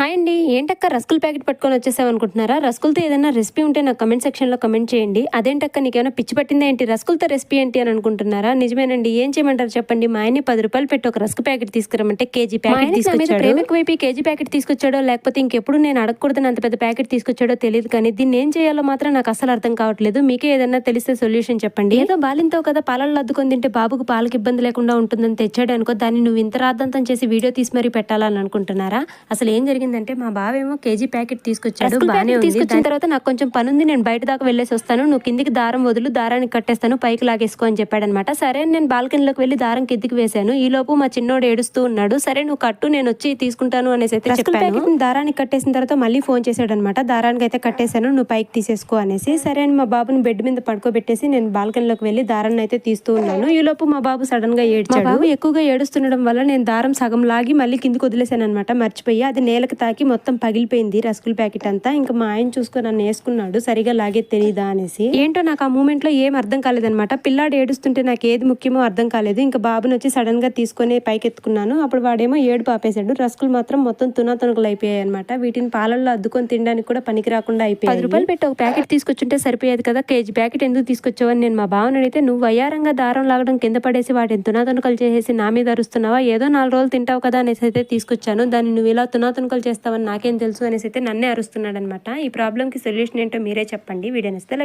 Hi అండి. ఏంటక్క రస్కుల్ packet పట్టుకొని వచ్చేసావు అనుకుంటున్నారా? రస్కులతో ఏదైనా రెసిపీ ఉంటే నాకు కమెంట్ సెక్షన్లో కమెంట్ చేయండి. అదేంటక్క నీకేమైనా పిచ్చి పట్టిందా ఏంటి? రస్కులతో రెసిపీ ఏంటి అని అనుకుంటున్నారా? నిజమేనండి. ఏం చేయమంటారు చెప్పండి. మా ఆయన్ని పది రూపాయలు పెట్టి ఒక రస్క్ ప్యాకెట్ తీసుకురమ్మంటే కేజీ ప్యాకెట్ తీసుకొచ్చాడు. ప్రేమ ఎక్కువైపు కేజీ ప్యాకెట్ తీసుకొచ్చాడో లేకపోతే ఇంకెప్పుడు నేను అడగకూడదని అంత పెద్ద ప్యాకెట్ తీసుకొచ్చాడో తెలియదు కానీ దీన్ని ఏం చేయాలో మాత్రం నాకు అసలు అర్థం కావట్లేదు. మీకే ఏదైనా తెలిస్తే సొల్యూషన్ చెప్పండి. ఏదో బాలింతో కదా పాలల్లో అద్దుకొని తింటే బాబుకు పాలకి ఇబ్బంది లేకుండా ఉంటుందని తెచ్చాడు అనుకో దాన్ని నువ్వు ఇంత రాద్దంతం చేసి వీడియో తీసి మరీ పెట్టాలని అనుకుంటున్నారా? అసలు ఏం జరిగిందంటే మా బావేమో కేజీ ప్యాకెట్ తీసుకొచ్చాడు ఉంది. తీసుకొచ్చిన తర్వాత నాకు కొంచెం పని ఉంది నేను బయట దాకా వెళ్ళేసి వస్తాను నువ్వు కిందికి దారం వదులు దారానికి కట్టేస్తాను పైకి లాగేసుకో అని చెప్పాడనమాట. సరే నేను బాల్కనీలోకి వెళ్ళి దారం కిందికి వేశాను. ఈ లోపు మా చిన్నోడు ఏడుస్తూ ఉన్నాడు. సరే నువ్వు కట్టు నేను వచ్చి తీసుకుంటాను అనేసి అయితే చెప్పాను. దారానికి కట్టేసిన తర్వాత మళ్ళీ ఫోన్ చేశాడు అనమాట దారానికి అయితే కట్టేశాను నువ్వు పైకి తీసేసుకో అనేసి. సరే అని మా బాబుని బెడ్ మీద పడుకోబెట్టేసి నేను బాల్కనీలోకి వెళ్ళి దారాన్ని అయితే తీస్తూ ఉన్నాను. ఈ లోపు మా బాబు సడన్గా ఏడ్చాడు. బాబు ఎక్కువగా ఏడుస్తుండడం వల్ల నేను దారం సగం లాగి మళ్ళీ కిందికి వదిలేశాను అనమాట మర్చిపోయి అది నేలకు తాకి మొత్తం పగిలిపోయింది రస్కుల్ ప్యాకెట్ అంతా. ఇంకా మా ఆయన చూసుకొని నన్ను వేసుకున్నాడు సరిగా లాగే తెలియదా అనేసి. ఏంటో నాకు ఆ మూమెంట్లో ఏం అర్థం కాలేదనమాట పిల్లాడు ఏడుస్తుంటే నాకు ఏది ముఖ్యమో అర్థం కాలేదు. ఇంకా బాబుని వచ్చి సడన్గా తీసుకొని పైకెత్తుకున్నాను. అప్పుడు వాడేమో ఏడు పాపేశాడు రస్కులు మాత్రం మొత్తం తునాతునకలు అయిపోయాయి అనమాట వీటిని పాలల్లో అద్దుకొని తినడానికి కూడా పనికి రాకుండా అయిపోయాయి. పది రూపాయలు పెట్టి ఒక ప్యాకెట్ తీసుకొచ్చుంటే సరిపోయేది కదా. కేజీ ప్యాకెట్ ఎందుకు తీసుకొచ్చావని నేను మా బావని అడిగితే నువ్వు వయ్యారంగా దారం లాగడం కింద పడేసి వాటిని తునాతునకలు చేసేసి నా మీద అరుస్తున్నావా? ఏదో నాలుగు రోజులు తింటావు కదా అనేసి అయితే తీసుకొచ్చాను. దాన్ని నువ్వు ఇలా తునాతునకలు చేస్తావని నాకేం తెలుసు అనేసి అయితే నన్నే అరుస్తున్నాడు అనమాట ఈ ప్రాబ్లంకి సొల్యూషన్ ఏంటో మీరే చెప్పండి. వీడియో